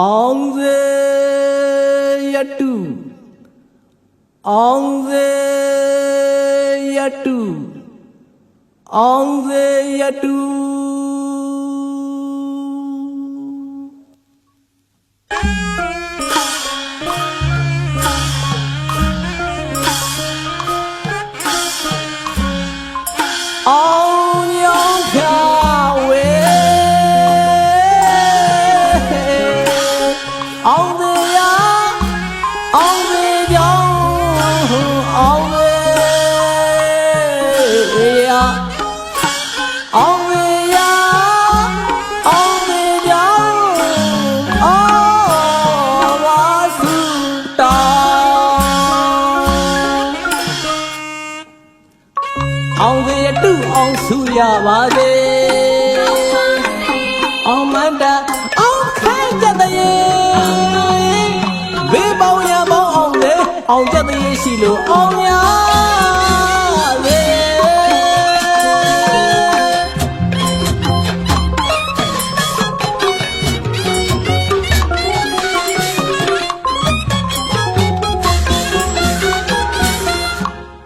အောင်စေယတုအောင်စေယတုအောင်စေယတုအော အောင်စုရပါစေအောင်မန္တအောင်ခိုင်ကြတဲ့ရေဘေးပေါင်းရပေါင်းအောင်လေအောင်ကြတဲ့ရေရှိလို့အောင်ရလေ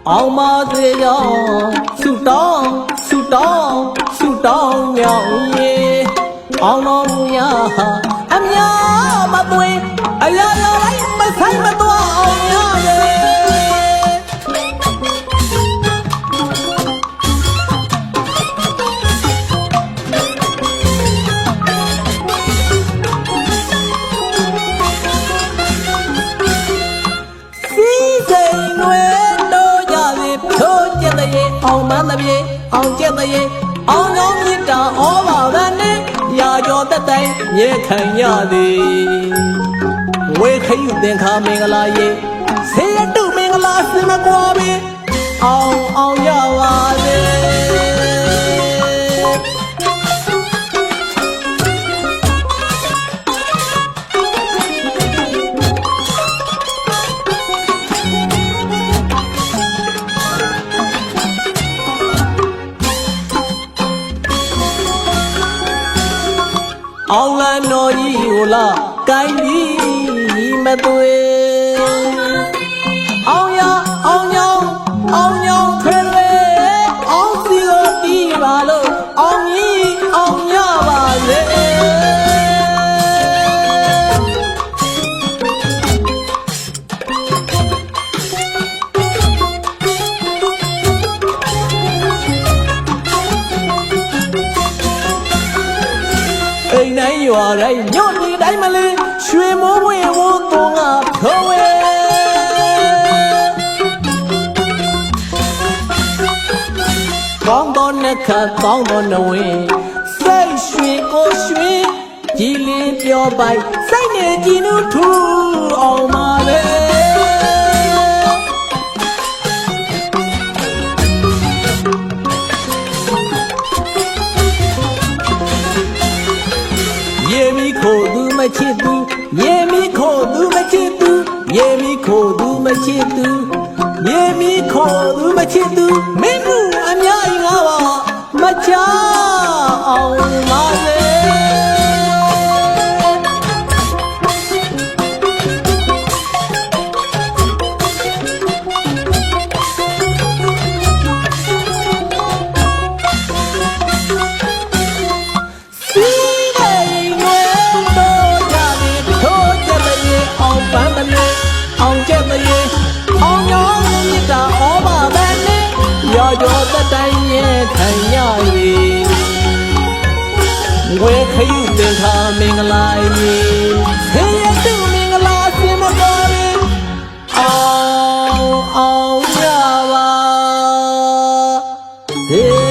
အောင်မသေးရောဆူ တောင်းဆူတောင်းဆူတောင်းမြောင်ရေအောင်တော်မူရာဟာအများမပွင့်အရာရာလိုက်မဆိုင်မတော့ အောင်မန်းတဲ့ပြေအောင်ကျက်တဲ့ရေအောင်ကောင်းမြတ်တာဩဘာဝနဲ့ရာကျော်တက်တိုင်မြေခံရသည်ဝေခယူသင်္ခါမင်္ဂလာရေဆေရတုမင်္ဂလာစင်မကွာပြီအောင်အောင်ရ အောင်လန်းတော်ကြီးကိုလာကိုင်းပြီးမသွေအောင်ရအောင်ညောင်းအောင် အိမ်တိုင်းရွာတိုင်းညွန့်ဒီတိုင်းမလေးရွှေမိုးဝင်းဝန်းသွန်ကဖြိုးဝဲကောင်းသောနှခတ်ကောင်းသောနဝင်းစိတ်ရွှင်ကိုရွှင်ကြည်လင်းပြောပိုက်စိတ်နဲ့ကြည်နူးထူအောင်ပါလေ ခိုသူမချစ်သူရေမီခိုသူမချစ်သူရေမီခိုသူမချစ်သူရေမီခိုသူမချစ်သူမင်းမှုအများကြီးငါပါမချ ရော်ရော်တတိုင်းရဲ့ခံရရေဝေခယူသင်္ခါမင်္ဂလာရေဆေးရတုမင်္ဂလာစင်မတော်ရေအောင်အောင်ကြပါစေ